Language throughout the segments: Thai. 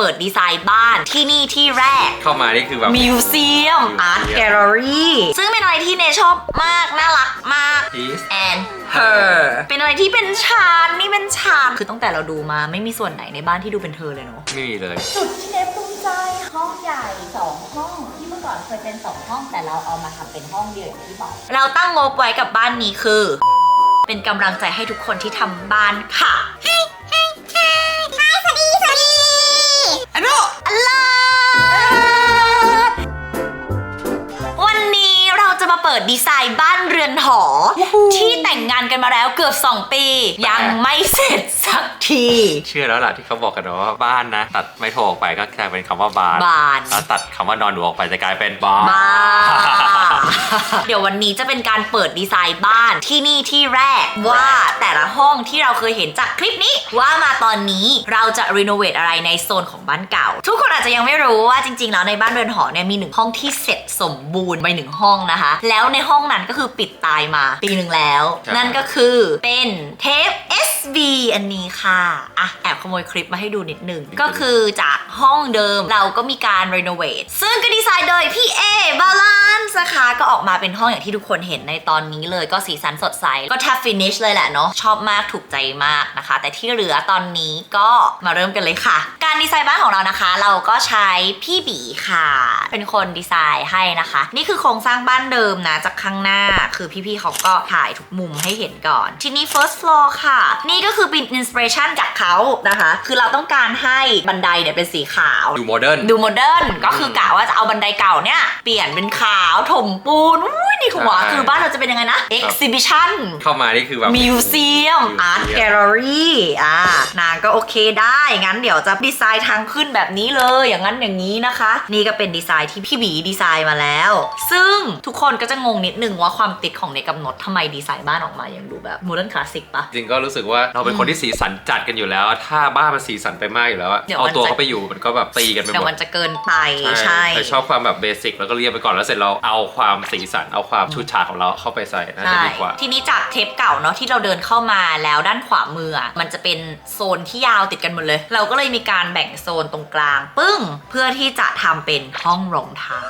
เปิดดีไซน์บ้านที่นี่ที่แรก เข้ามานี่คือแบบ มิวเซียม อาร์ตแกลเลอรี่ ซึ่งเป็นอะไรที่เนชอบมาก น่ารักมาก His and her เป็นอะไรที่เป็นชานนี่เป็นชานคือตั้งแต่เราดูมาไม่มีส่วนไหนในบ้านที่ดูเป็นเธอเลยเนาะ ไม่มีเลย จุดที่เนฟภูมิใจห้องใหญ่สองห้องที่เมื่อก่อนเคยเป็นสองห้อง แต่เราเอามาทำเป็นห้องเดียวอย่างที่บอก เราตั้งงบไว้กับบ้านนี้คือ เป็นกำลังใจให้ทุกคนที่ทำบ้านค่ะอันโน ปิดดีไซน์บ้าน เรือนหอ ที่แต่งงานกันมาแล้วเกือบ 2 ปี ยังไม่เสร็จสักที เชื่อแล้วล่ะที่เขาบอกกันเนอะว่าบ้านนะ ตัดไม่โทรออกไปก็กลายเป็นคำว่าบานบาน แล้วตัดคำว่านอนหนูออกไปจะกลายเป็นบาน บ้า เดี๋ยววันนี้จะเป็นการเปิดดีไซน์บ้านที่นี่ที่แรกว่าแต่ละห้องที่เราเคยเห็นจากคลิปนี้ ว่ามาตอนนี้เราจะรีโนเวทอะไรในโซนของบ้านเก่า ทุกคนอาจจะยังไม่รู้ว่าจริง ๆ แล้วในบ้านเรือนหอเนี่ยมีหนึ่งห้องที่เสร็จสมบูรณ์ไปหนึ่งห้องนะคะ แล้วในห้องนั้นก็คือปิดตายมา ปีหนึ่งแล้วนั่นก็คือเป็นเทป SB อันนี้ค่ะอะแอบขโมยคลิปมาให้ดูนิดหนึ่ง ก็คือจากห้องเดิมเราก็มีการรีโนเวทซึ่งก็ดีไซน์โดยพี่เอบาลานซ์นะคะก็ออกมาเป็นห้องอย่างที่ทุกคนเห็นในตอนนี้เลยก็สีสันสดใส ก็แทบฟินิชเลยแหละเนาะชอบมากถูกใจมากนะคะ แต่ที่เหลือตอนนี้ก็มาเริ่มกันเลยค่ะ การดีไซน์บ้านของเรานะคะ เราก็ใช้พี่บีค่ะ เป็นคนดีไซน์ให้นะคะ นี่คือโครงสร้างบ้านเดิมนะจากข้างหน้าคือพี่ๆเขาก็ถ่ายทุกมุมให้เห็นก่อน ทีนี้ first floor ค่ะ นี่ก็คือเป็นอินส i r เ t ชันจากเขานะคะ คือเราต้องการให้บันไดเนี่ยเป็นสีขาว ดูโมเดิร์นดูโมเดิร์นก็คือกะว่าจะเอาบันไดเก่าเนี่ยเปลี่ยนเป็นขาวถมปูนอุ้ยนี่หัวใช่คือบ้านเราจะเป็นยังไงนะ exhibition เข้ามานี่คือแบบมิวเซียมอาร์ตแกลเลอรี่อ่านางก็โอเคได้ งั้นเดี๋ยวจะดีไซน์ทางขึ้นแบบนี้เลย อย่างนั้นอย่างนี้นะคะ นี่ก็เป็นดีไซน์ที่พี่บีดีไซน์มาแล้ว ซึ่งทุกคนก็จะงงนิดนึงว่าความติดของในกำหนดทำไมดีไซน์บ้านออกมาอย่างดูแบบโมเดิร์นคลาสสิกปะ จริงก็รู้สึกว่าเราเป็นคนที่สีสันจัดกันอยู่แล้ว ถ้าบ้านมันสีสันไปมากอยู่แล้วอะเดี๋ยวเอามันตัวจะ เขาไปอยู่มันก็แบบตีกันไปหเดี๋ยมวดมันจะเกินไปใช่ แต่ชอบความแบบเบสิกแล้วก็เรียบไปก่อนแล้วเสร็จเราเอาความสีสันเอาความชูชาดของเราเข้าไปใส่น่าจะใช่ดีกว่า ทีนี้จากเทปเก่าเนาะที่เราเดินเข้ามาแล้วด้านขวามืออะมันจะเป็นโซนที่ยาวติดกันหมดเลย เราก็เลยมีการแบ่งโซนตรงกลาง ปึ้ง เพื่อที่จะทำเป็นห้องรองเท้า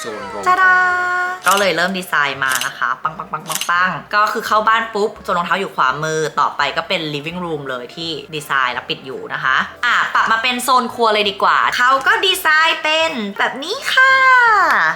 โซนโรงจ้าดาก็เลยเริ่มดีไซน์มานะคะปังปังปังปังปังก็คือเข้าบ้านปุ๊บโซนรองเท้าอยู่ขวามือต่อไปก็เป็น living room เลยที่ดีไซน์แล้วปิดอยู่นะคะอะปรับมาเป็นโซนครัวเลยดีกว่า เขาก็ดีไซน์เป็นแบบนี้ค่ะ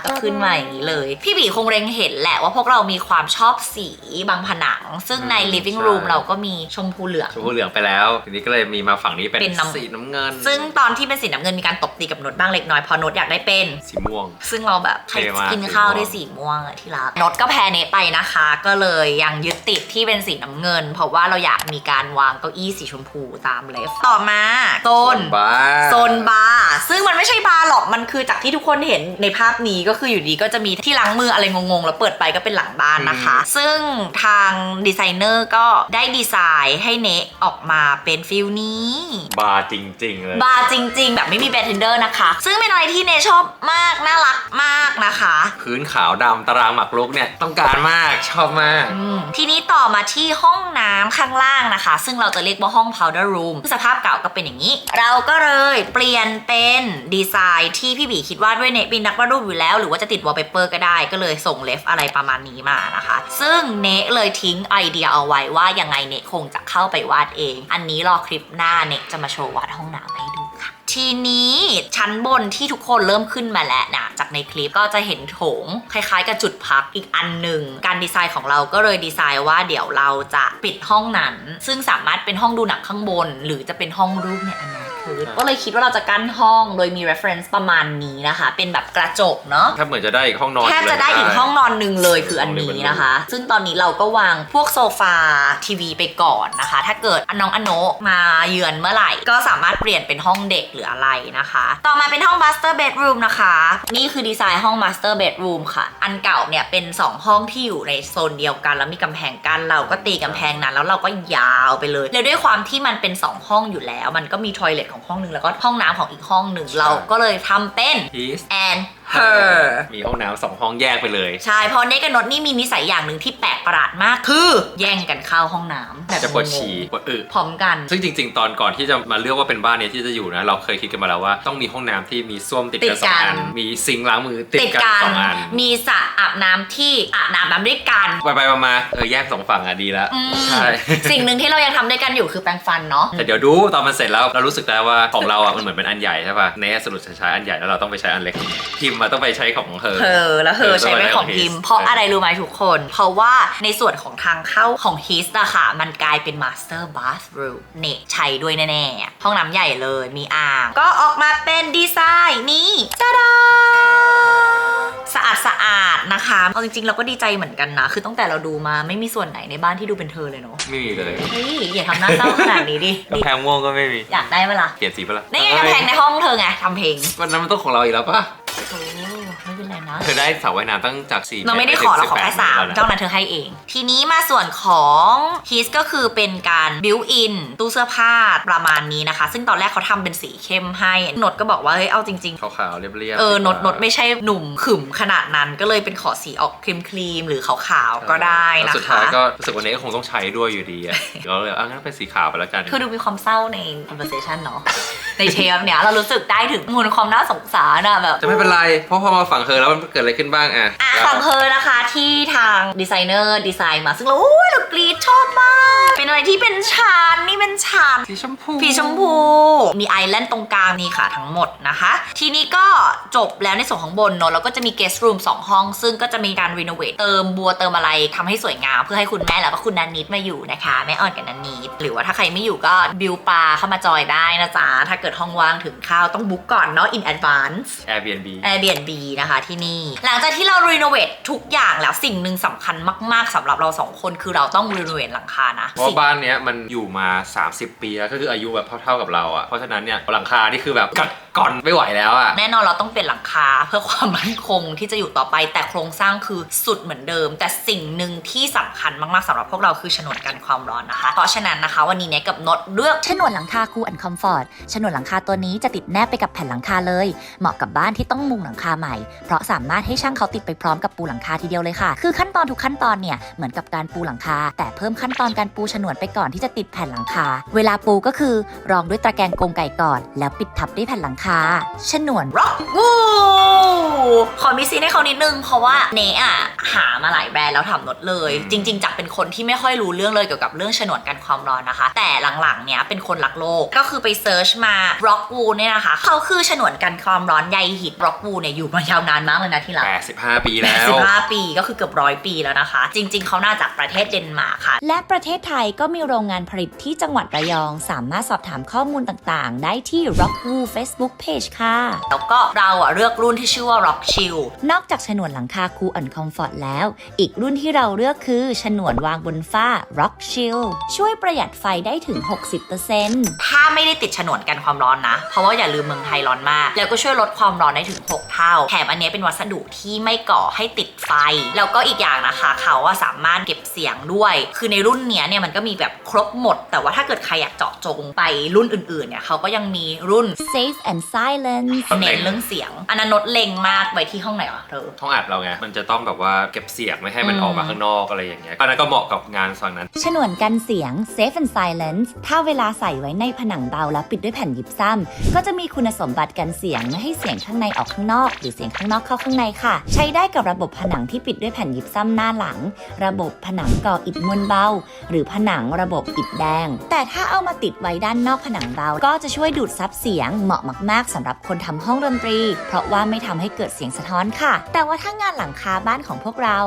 ก็ขึ้นมาอย่างนี้เลย พี่บีคงเร็งเห็นแหละว่าพวกเรามีความชอบสีบางผนัง ซึ่งใน living room เราก็มีชมพูเหลืองชมพูเหลืองไปแล้ว ทีนี้ก็เลยมีมาฝั่งนี้เป็นเป็นน้ำสีน้ำเงิน ซึ่งตอนที่เป็นสีน้ำเงินมีการตบตีกับโนดบ้างเล็กน้อยเพอโนดอยากได้เป็นสีม่วง ซึ่งเราแบบใครเท่มากกินข้าวสีม่วงด้วยสีม่วงอะที่รักนดก็แพ้เนไปนะคะ ก็เลยยังยึดติดที่เป็นสีน้ำเงิน เพราะว่าเราอยากมีการวางเก้าอี้สีชมพูตามเลฟต่อมาโซนบ้าโซนบาร์ซึ่งมันไม่ใช่บาร์หรอกมันคือจากที่ทุกคนเห็นในภาพนี้ก็คืออยู่ดีก็จะมีที่ล้างมืออะไรงงๆแล้วเปิดไปก็เป็นหลังบ้านนะคะ ซึ่งทางดีไซเนอร์ก็ได้ดีไซน์ให้เนะออกมาเป็นฟิลนี้บาร์จริง ๆ เลยบาร์จริง ๆ แบบไม่มีแบทเทนเดอร์นะคะ ซึ่งเป็นอะไรที่เนชอบมากน่ารักมากนะคะ พื้นขาวดำตารางหมักลุกเนี่ยต้องการมากชอบมาก อืมทีนี้ต่อมาที่ห้องน้ำข้างล่างนะคะ ซึ่งเราจะเรียกว่าห้อง powder room สภาพเก่าก็เป็นอย่างนี้ เราก็เลยเปลี่ยนเป็นดีไซน์ที่พี่บีคิดว่าด้วยเนตเป็นนักวาดรูปอยู่แล้ว หรือว่าจะติดวอลเปเปอร์ก็ได้ก็เลยส่งเลฟอะไรประมาณนี้มานะคะ ซึ่งเนเลยทิ้งไอเดียเอาไว้ว่ายังไงเนคงจะเข้าไปวาดเอง อันนี้รอคลิปหน้าเนจะมาโชว์วาดห้องน้ำให้ดู ทีนี้ชั้นบนที่ทุกคนเริ่มขึ้นมาแล้วนะจากในคลิปก็จะเห็นโถงคล้ายๆ กับจุดพักอีกอันหนึ่ง การดีไซน์ของเราก็เลยดีไซน์ว่าเดี๋ยวเราจะปิดห้องนั้น ซึ่งสามารถเป็นห้องดูหนังข้างบน หรือจะเป็นห้องรูปในอนาคต ก็เลยคิดว่าเราจะกั้นห้องโดยมี reference ประมาณนี้นะคะ เป็นแบบกระจกเนาะถ้าเหมือนจะได้อีกห้องนอนแทบจะได้อีกห้องนอนหนึ่งเลยคืออันนี้นะคะ ซึ่งตอนนี้เราก็วางพวกโซฟาทีวีไปก่อนนะคะ ถ้าเกิดอนน้องอโนะมาเยือนเมื่อไหร่ ก็สามารถเปลี่ยนเป็นห้องเด็กหรืออะไรนะคะ ต่อมาเป็นห้อง master bedroom นะคะ นี่คือดีไซน์ห้อง master bedroom ค่ะ อันเก่าเนี่ยเป็น 2 ห้องที่อยู่ในโซนเดียวกัน แล้วมีกำแพงกั้นเราก็ตีกำแพงนั้น แล้วเราก็ยาวไปเลย แล้วด้วยความที่มันเป็น 2 ห้องอยู่แล้ว มันก็มีทอยเลทของห้องหนึงแล้วก็ห้องน้ำของอีกห้องหนึ่งเราก็เลยทำเป็นพีซ and her มีห้องน้ำสองห้องแยกไปเลย ใช่เพราะเนกกับนดนี่มีนิสัยอย่างหนึ่งที่แปลกประหลาดมากคือแย่งกันเข้าห้องน้ำแบบจะปวดงงๆฉี่ปวดอึพร้อมกัน ซึ่งจริง ๆ ตอนก่อนที่จะมาเลือกว่าเป็นบ้านเนี้ยที่จะอยู่นะ เราเคยคิดกันมาแล้วว่าต้องมีห้องน้ำที่มีส้วมติดติกันดสองกันอัน มีซิงค์ล้างมือติดกันสองอัน มีสระอาบน้ำที่อาบน้ำน้ำด้วยกัน ไปไปๆมาๆเออแยกสองฝั่งอะดีแล้วอืม ใช่ สิ่งหนึ่งที่เรายังทำด้วยกันอยู่คือแปรงฟันเนาะ แต่เดี๋ยวดูตอนมันเสร็จแล้วเรารู้สึกได้ว่าของเราอะมันเหมือนเป็นอันใหญ่ใช่ป่ะเนสสรุปจะใช้อันใหญ่แล้วเราต้องไปใช้อันเล็กพิมพ์มาต้องไปใช้ของเธอเธอแล้วเธอใช้เป็นของพิมพ์เพราะอะไรรู้ไหมทุกคน เพราะว่าในส่วนของทางเข้าของฮิสอะค่ะ มันกลายเป็น Master Bathroom เนตใช้ด้วยแน่ๆ ห้องน้ำใหญ่เลยมีอ่าง ก็ออกมาเป็นดีไซน์นี้จ้าดาสะอาดสะอาดนะคะ เอาจริงๆ เราก็ดีใจเหมือนกันนะ คือตั้งแต่เราดูมาไม่มีส่วนไหนในบ้านที่ดูเป็นเธอเลยเนาะ ไม่มีเลย เฮ้ย อย่าทำหน้าเศร้าขนาดนี้ดิกำแพงม่วงก็ไม่มี อยากได้เวลาเปลี่ยนสีไปละนี่ไงกำแพงในห้องเธอไงทำเพลงวันนั้นมันต้องของเราอีกแล้วป่ะ Apple นไรนะ เธอได้สระว่ายน้ำตั้งจากสี่เราไม่ได้ขอเราขอแค่สามเจ้านั้นเธอให้เอง ทีนี้มาส่วนของฮิสก็คือเป็นการบิวอินตู้เสื้อผ้าประมาณนี้นะคะ ซึ่งตอนแรกเขาทำเป็นสีเข้มให้นดก็บอกว่าเฮ้ยเอาจริงขาวๆเรียบๆๆเออนดนดไม่ใช่หนุ่มขึมขนาดนั้นก็เลยเป็นขอสีออกครีมครีมๆหรือขาวๆก็ได้แล้วนะสุดท้าคะยก็รู้สึกวันนี้ก็คงต้องใช้ด้วยอยู่ดีอะก็เลยอะงั้นเป็นสีขาวไปแล้วกันคือดูมีความเศร้าใน conversation เนาะในเทปเนี้ยเรารู้สึกได้ถึงมูลความน่าสงสารอะแบบจะไม่เป็นไรเพราะพอมาฝั่งเธอแล้วมันเกิดอะไรขึ้นบ้างอะอะแล้วฝั่งเธอนะคะที่ทางดีไซเนอร์ดีไซน์มาซึ่งเราโอ้ยเรากรีดชอบมาก เป็นอะไรที่เป็นชานนี่เป็นชานสีชมพูสีชมพูมีไอแลนด์ตรงกลางนี่ค่ะทั้งหมดนะคะ ทีนี้ก็จบแล้วในส่วนของบนเนอะแล้วก็จะมี guest room 2ห้อง ซึ่งก็จะมีการรีโนเวทเติมบัวเติมอะไรทำให้สวยงาม เพื่อให้คุณแม่แล้วก็คุณนันนิดมาอยู่นะคะแม่อ่อนกับนันนิดหรือว่าถ้าใครไม่อยู่ก็บิวปลาเข้ามาจอยได้นะจ๊ะถ้าเกิดห้องว่างถึงข้าวต้องบุ๊กก่อนเนาะ in advance Airbnb Airbnb นะคะที่นี่ หลังจากที่เรารีโนเวททุกอย่างแล้วสิ่งหนึ่งสำคัญมากๆสำหรับเราสองคนคือเราต้องรีโนเวทหลังคานะเพราะว่าบ้านเนี้ยมันอยู่มา 30 ปีแล้วก็คืออายุแบบเท่าๆกับเราอะเพราะฉะนั้นเนี่ยหลังคานี่คือแบบกัดก่อนไม่ไหวแล้วอะแน่นอนเราต้องเปลี่ยนหลังคาเพื่อความมั่นคงที่จะอยู่ต่อไป แต่โครงสร้างคือสุดเหมือนเดิม แต่สิ่งหนึ่งที่สำคัญมากๆสำหรับพวกเราคือฉนวนกันความร้อนนะคะ เพราะฉะนั้นนะคะ วันนี้เนี่ยกับนดเลือกฉนวนหลังคาคูลแอนด์คอมฟอร์ตฉนวนหลังคาตัวนี้จะติดแนบไปกับแผ่นหลังคาเลย เหมาะกับบ้านที่ต้องมุงหลังคาใหม่เพราะสามารถให้ช่างเขาติดไปพร้อมกับปูหลังคาทีเดียวเลยค่ะ คือขั้นตอนทุกขั้นตอนเนี่ยเหมือนกับการปูหลังคา แต่เพิ่มขั้นตอนการปูฉนวนไปก่อนที่จะติดแผ่นหลังคา เวลาปูก็คือรองด้วยตะแกรงกรงไก่ก่อน แล้วปิดทับด้วยแผ่นหลังคาฉนวนร็อกวูขอมีซีนให้เขานิดนึงเพราะว่าเนอะหามาหลายแบรนด์แล้วทำนดเลย จริง ๆจากเป็นคนที่ไม่ค่อยรู้เรื่องเลยเกี่ยวกับเรื่องฉนวนกันความร้อนนะคะ แต่หลังๆเนี้ยเป็นคนรักโลกก็คือไปเซิร์ชมาร็อกวูเนี่ยนะคะเขาคือฉนวนกันความร้อนใยหินร็อกวูเนี่ยอยู่มายาวนานมากเลยนะที่รัก85 ปีแล้ว85 ปีก็คือเกือบร้อยปีแล้วนะคะ จริง ๆ เขาน่าจากประเทศเดนมาร์กค่ะ และประเทศไทยก็มีโรงงานผลิตที่จังหวัดระยอง สามารถสอบถามข้อมูลต่างๆ ได้ที่ Rockwool Facebook Page ค่ะ แล้วก็เราอะเลือกรุ่นที่ชื่อว่า Rock Chill นอกจากฉนวนหลังคาคูลแอนด์คอมฟอร์ตแล้ว อีกรุ่นที่เราเลือกคือฉนวนวางบนฝ้า Rock Shield ช่วยประหยัดไฟได้ถึง 60%ถ้าไม่ได้ติดฉนวนกันความร้อนนะ เพราะว่าอย่าลืมเมืองไทยร้อนมาก แล้วก็ช่วยลดความร้อนได้ถึง 6 เท่า แถมอันเนี้ยเป็นวัสดุที่ไม่ก่อให้ติดไฟ แล้วก็อีกอย่างนะคะ เขาอะสามารถเก็บเสียงด้วย คือในรุ่นเนี้ยเนี่ยมันก็มีแบบครบหมด แต่ว่าถ้าเกิดใครอยากเจาะจงไปรุ่นอื่นๆเนี่ยเขาก็ยังมีรุ่น Safe and Silence เน้นเรื่องเสียง อันนั้นนดเล็งมากไว้ที่ห้องไหนวะเธอห้องอัดเราไงมันจะต้องแบบว่าเก็บเสียงไม่ให้มันอืมออกมาข้างนอกอะไรอย่างเงี้ยอันนั้นก็เหมาะกับงานฝั่งนั้น ฉนวนกันเสียง Safe and Silence ถ้าเวลาใส่ไว้ในผนังเบาแล้วปิดด้วยแผ่นยิบซ้ำก็จะมีคุณสมบัติกันเสียงไม่ให้เสียงข้างในออกข้างนอก หรือเสียงข้างนอกเข้าข้างในค่ะ ใช้ได้กับระบบผนังที่ปิดด้วยแผ่นยิบซ้ำหน้าหลัง ระบบผนังก่ออิฐมวลเบา หรือผนังระบบอิฐแดง แต่ถ้าเอามาติดไว้ด้านนอกผนังเบาก็จะช่วยดูดซับเสียงเหมาะมากๆสำหรับคนทำห้องดนตรี เพราะว่าไม่ทำให้เกิดเสียงสะท้อนค่ะ แต่ว่าถ้างานหลังคาบ้านของพวกเรา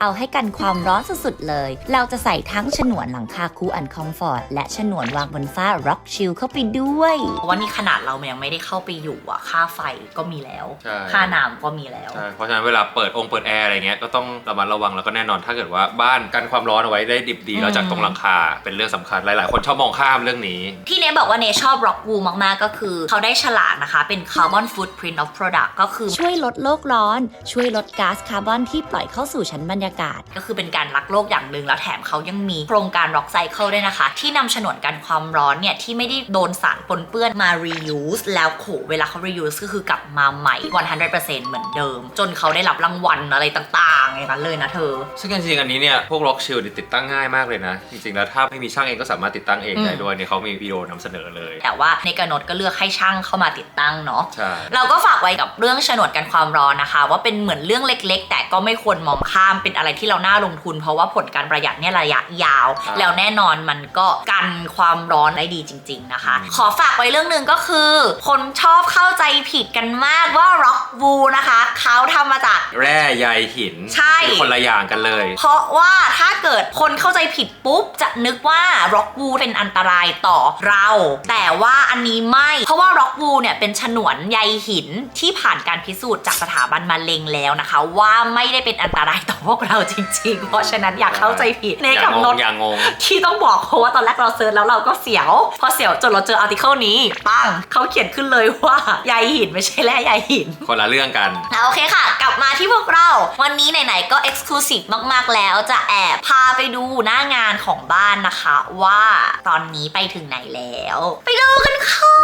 เอาให้กันความร้อนสุดๆเลย เราจะใส่ทั้งฉนวนหลังคาคูลแอนด์คอมฟอร์ตและฉนวนวางบนฝ้า Rock Shield เข้าไปด้วยเพราะว่านี่ขนาดเรายังไม่ได้เข้าไปอยู่อะค่าไฟก็มีแล้วใช่ค่าน้ำก็มีแล้วใช่เพราะฉะนั้นเวลาเปิดองค์เปิดแอร์อะไรเงี้ยก็ต้องระมัดระวังแล้วก็แน่นอนถ้าเกิดว่าบ้านกันความร้อนเอาไว้ได้ดิบดีอืมแล้วจากตรงหลังคาเป็นเรื่องสำคัญหลาย ๆ คนชอบมองข้ามเรื่องนี้ ที่เนบอกว่าเนชอบ Rock Wool มาก ๆ ก็คือ เขาได้ฉลากนะคะ เป็น Carbon Footprint of Product ก็คือ ช่วยลดโลกร้อน ช่วยลดก๊าซคาร์บอนที่ปล่อยเข้าสู่ชั้นบรรยากาศ ก็คือเป็นการรักโลกอย่างหนึ่งแล้วแถมเขายังมีโครงการ Rock Cycle ด้วยนะคะ ที่นำฉนวนกันความร้อนเนี่ย ที่ไม่ได้โดนสารปนเปื้อนมา reuse แล้วโขเวลาเขา reuse ก็คือกลับมาใหม่ 100%เหมือนเดิมม จนเขาได้รับรางวัลอะไรต่างๆอย่างนั้นเลยนะเธอ ซึ่งจริงๆอันนี้เนี่ยพวกล็อกชิลติดตั้งง่ายมากเลยนะ จริงๆแล้วถ้าไม่มีช่างเองก็สามารถติดตั้งเองได้อืมด้วยเนี่ยเขามีวิดีโอนำเสนอเลย แต่ว่าในกระนดก็เลือกให้ช่างเข้ามาติดตั้งเนาะใช่เราก็ฝากไว้กับเรื่องฉนวนกันความร้อนนะคะ ว่าเป็นเหมือนเรื่องเล็ก ๆ แต่ก็ไม่ควรมองข้ามเป็นอะไรที่เราน่าลงทุน เพราะว่าผลการประหยัดเนี่ยระยะยาว แล้วแน่นอนมันก็กันความร้อนได้ดีจริง ๆนะคะ ขอฝากไว้เรื่องหนึ่งก็คือ คนชอบเข้าใจผิดกันมากว่า Rock w o o นะคะเขาทำมาจาก แร่ใยหินใช่ คือคนละอย่างกันเลย เพราะว่าถ้าเกิดคนเข้าใจผิดปุ๊บ จะนึกว่า Rock w o o เป็นอันตรายต่อเรา แต่ว่าอันนี้ไม่ เพราะว่า Rock w o o เนี่ยเป็นฉนวนใยหินที่ผ่านการพิสูจน์จากสถาบันมะเร็งแล้วนะคะ ว่าไม่ได้เป็นอันตรายต่อพวกเราจริง ๆ เพราะฉะนั้นอย่าเข้าใจผิดในอย่ากับงนงนอย่างง ที่ต้องบอกเพราะว่าตอนแรกเราเซิร์ชแล้วเราก็เสียว พอเสียวจนเราเจออาร์ติเคิลนี้ ปังเขาเขียนขึ้นเลยว่าใยหินไม่ใช่แร่ใยหิน คนละเรื่องกันอะโอเคค่ะ กลับมาที่พวกเรา วันนี้ไหนๆก็เอ็กซ์คลูซีฟมากๆแล้วจะแอบพาไปดูหน้างานของบ้านนะคะ ว่าตอนนี้ไปถึงไหนแล้ว ไปดูกันค่ะ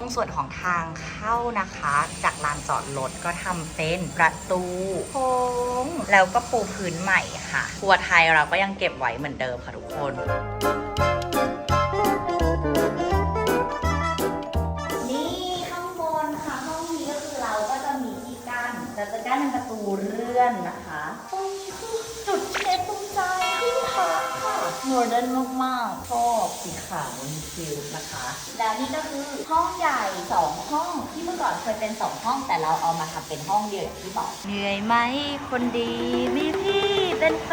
ตรงส่วนของทางเข้านะคะ จากลานจอดรถก็ทำเป็นประตูโค้งแล้วก็ปูพื้นใหม่ค่ะครัวไทยเราก็ยังเก็บไว้เหมือนเดิมค่ะทุกคน จะกั้นเป็นประตูเลื่อนนะคะตรงนี้คือจุดที่เนตภูมิใจที่พักค่ะโมเดิร์นมากๆชอบสีขาวมีฟิลนะคะ แล้วนี่ก็คือห้องใหญ่สองห้องที่เมื่อก่อนเคยเป็นสองห้อง แต่เราเอามาทำเป็นห้องเดียวอย่างที่บอกเหนื่อยไหมคนดีมีพี่เป็นแฟ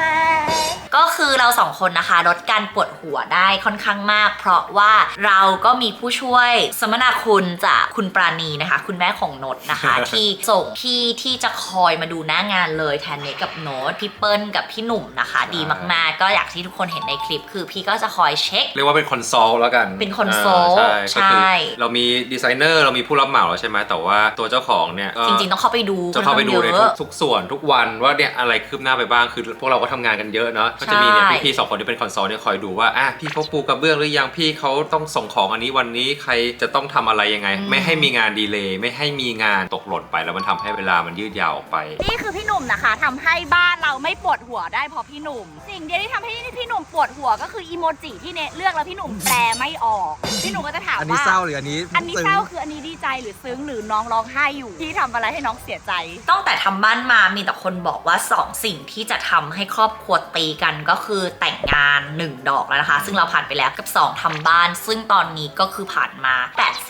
น ก็คือเราสองคนนะคะลดการปวดหัวได้ค่อนข้างมาก เพราะว่าเราก็มีผู้ช่วยสมนาคุณจากคุณปราณีนะคะ คุณแม่ของโนตนะคะ ที่ส่งพี่ที่จะคอยมาดูหน้างานเลยแทนเนทกับโนตพี่เปิ้ลกับพี่หนุ่มนะคะ ดีมากๆ ก็อยากที่ทุกคนเห็นในคลิป คือพี่ก็จะคอยเช็ค เรียกว่าเป็นคอนโซลแล้วกันเป็นคอนโซลอ่าใช่ก็คือใช่ เรามีดีไซเนอร์เรามีผู้รับเหมาแล้วใช่ไหมแต่ว่าตัวเจ้าของเนี่ยก็จริงๆต้องเข้าไปดูจะเข้าไปดูในเยทุกอะทุกส่วนทุกวันว่าเนี่ยอะไรคืบหน้าไปบ้างคือพวกเราก็ทำงานกันเยอะเนาะก็จะมีเนี่ยใช่พี่ๆสองคนที่เป็นคอนโซลเนี่ยคอยดูว่าอะพี่เขาปูกระเบื้องหรือยังพี่เขาต้องส่งของอันนี้วันนี้ใครจะต้องทำอะไรยังไงอืมไม่ให้มีงานดีเลย์ไม่ให้มีงานตกหล่นไป แล้วมันทำให้เวลามันยืดยาวออกไป นี่คือพี่หนุ่มนะคะทำให้บ้านเราไม่ปวดหัวได้เพราะพี่หนุ่ม สิ่งเดียวที่ทำให้พี่หนุ่มปวดหัวก็คืออีโมจิที่เนเลือกแล้วพี่หนุ่มแปลไม่ออก พี่หนุ่มก็จะถามอันนี้ว่า เศร้าหรืออันนี้อันนี้ซึ้ง เศร้าคืออันนี้ดีใจหรือซึ้งหรือน้องร้องไห้อยู่ที่ทำอะไรให้น้องเสียใจ ตั้งแต่ทำบ้านมามีแต่คนบอกว่า2สิ่งที่จะทำให้ครอบครัวตีกันก็คือแต่งงาน 1 ดอกแล้วนะคะ ซึ่งเราผ่านไปแล้วกับ 2ทำบ้าน ซึ่งตอนนี้ก็คือผ่านมา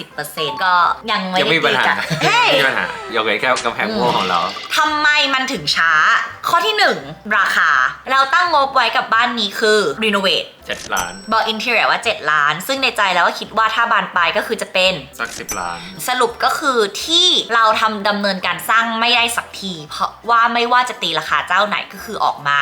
80%ก็ยังไม่ยังได้ไม่มีปัญตีหากันเฮ้ย ไม่มีปัญหายกเว้นแค่กำแพงโม่ของเรา ทำไมมันถึงช้า ข้อที่ 1 ราคา เราตั้งงบไว้กับบ้านนี้คือ renovate 7ล้านบอก interior ว่า 7 ล้าน ซึ่งในใจแล้วก็คิดว่าถ้าบานปลายก็คือจะเป็น สัก10ล้าน สรุปก็คือที่เราทำดำเนินการสร้างไม่ได้สักที เพราะว่าไม่ว่าจะตีราคาเจ้าไหนก็คือออกมา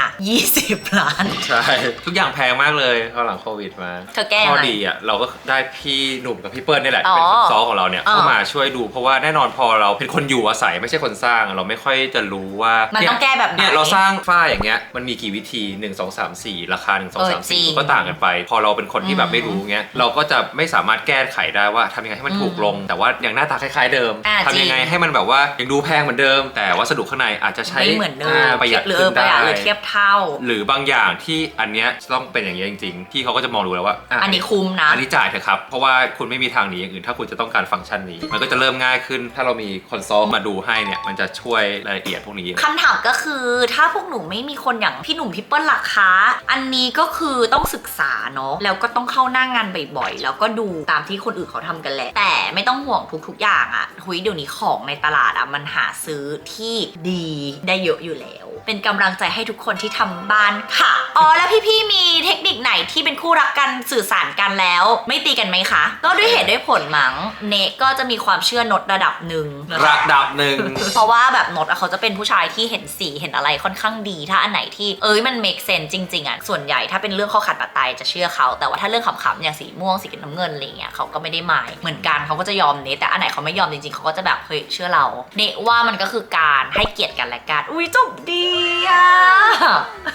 20 ล้าน ใช่ ทุกอย่างแพงมากเลยพอหลังโควิดมาเธอแก้ยังไง ข้อดีอะเราก็ได้พี่หนุ่มกับพี่เปิ้ลนี่แหละ อ๋อเป็นคนซ้อของเราเนี่ยอ๋อ เข้ามาช่วยดู เพราะว่าแน่นอนพอเราเป็นคนอยู่อาศัยไม่ใช่คนสร้าง เราไม่ค่อยจะรู้ว่ามันเยต้องแก้แบบไหน เนี่ยเราสร้างฝ้าอย่างเงี้ยมันมีกี่วิธี 1 2 3 4 ราคา 1 2เออ3จริง4ก็ต่างกันไป พอเราเป็นคนที่แบบอืมไม่รู้เงี้ยเราก็จะไม่สามารถแก้ไขได้ว่าทำยังไงให้มันถูกลง แต่ว่าอย่างหน้าตาคล้ายๆเดิมอ่าทำยังไงจริง ให้มันแบบว่ายังดูแพงเหมือนเดิม แต่วัสดุข้างในอาจจะใช้ไม่เหมือนเดิอ่ามประหยัดหรือขึ้นประหยัดได้หรือเทียบเท่า หรือบางอย่างที่อันเนี้ยต้องเป็นอย่างนี้ยจริงๆพี่เขาก็จะมองดูแล้วว่าะอันนี้คุ้มนะ อันนี้จ่ายเถอะครับ เพราะว่าคุณไม่มีทางหนีอย่างอื่น ถ้าคุณจะต้องการฟังก์ชันนี้ มันก็จะเริ่มง่ายขึ้น ถ้าเรามีคอนโซลมาดูให้เนี่ย มันจะช่วยรายละเอียดพวกนี้คำถามก็คือถ้าพวกหนูไม่มีคนอย่างพี่หนุ่มพี่เปิ้ลล่ะคะอันนี้ก็คือต้องศึกษาเนาะแล้วก็ต้องเข้าหน้างงานบ่อยๆ แล้วก็ดูตามที่คนอื่นเขาทำกันแหละ แต่ไม่ต้องห่วงทุกๆอย่างอะหุยเดี๋ยวนี้ของในตลาดอะมันหาซื้อที่ดีได้เยอะอยู่แล้ว เป็นกำลังใจให้ทุกคนที่ทำบ้านค่ะ อ๋อแล้วพี่ๆมีเทคนิคไหนที่เป็นคู่รักกันสื่อสารกันแล้ว ไม่ตีกันไหมคะ ก็ด้วยเหตุด้วยผลมั้งเนก็จะมีความเชื่อนดระดับหนึ่งนะคะระดับหนึ่ง เพราะว่าแบบนดอะเขาจะเป็นผู้ชายที่เห็นสีเห็นอะไรค่อนข้างดี ถ้าอันไหนที่เอ้ยมัน make sense จริง ๆอะส่วนใหญ่ถ้าเป็นเรื่องข้อขัดบาดตายจะเชื่อเขา แต่ว่าถ้าเรื่องขำๆอย่างสีม่วงสีน้ำเงินอะไรเงี้ยเขาก็ไม่ได้หมายเหมือนกันเขาก็จะยอมเนแต่อันไหนเขาไม่ยอมจริงๆเขาก็จะแบบเฮ้ยเชื่อเรา เนว่ามันก็คือการให้เกียรติกันและกันอุ้ยจบดีอะ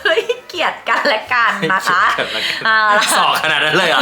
เฮ้ยเกลียด กันและกันนะคะให้เกียรติกันและกันเอาล่ะสอกขนาดนั้นเลยเหรอ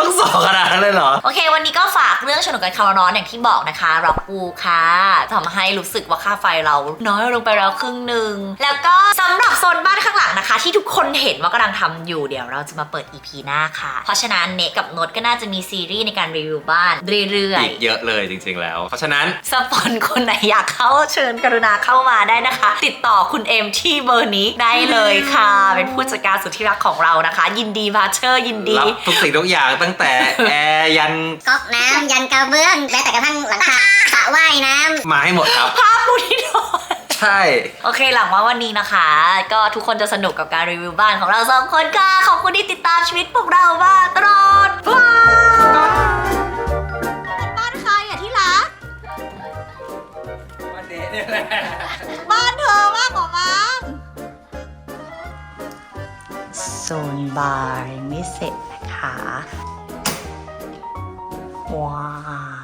ต้องสอกขนาดนั้นเลยเหรอ โอเค วันนี้ก็ฝากเรื่องฉนวนกันคาร์ร้อนอย่างที่บอกนะคะรับปูค่ะทำให้รู้สึกว่าค่าไฟเราน้อยลงไปแล้วครึ่งหนึ่ง แล้วก็สำหรับโซนบ้านข้างหลังนะคะ ที่ทุกคนเห็นว่ากำลังทำอยู่เดี๋ยวเราจะมาเปิด EP หน้าค่ะ เพราะฉะนั้นเนกับโนตก็น่าจะมีซีรีส์ในการรีวิวบ้านเรื่อยอีกเยอะเลยจริง ๆ แล้ว เพราะฉะนั้น ๆ สปอนคนไหนอยากเข้าเชิญกรุณาเข้ามาได้นะคะ ติดต่อคุณเอ็มที่เบอร์นี้ได้เลยค่ะ เป็นผู้จัดการสุดที่รักของเรานะคะ ยินดีมาเชอร์ยินดี รับทุกสิ่งทุกอย่างตั้งแต่แอร์ยันก๊อกน้ำยันกระเบื้องแม้แต่กระทั่งหลังคาสระว่ายน้ำมาให้หมดครับ ภาพผู้ที่นอนใช่ โอเคหลังว่าวันนี้นะคะ ก็ทุกคนจะสนุกกับการรีวิวบ้านของเราสองคนค่ะ ขอบคุณที่ติดตามชีวิตพวกเรามาตลอดบายบ้านใครอะที่รักบ้ โซนบาร์ไม่เสร็จนะคะ ว้าว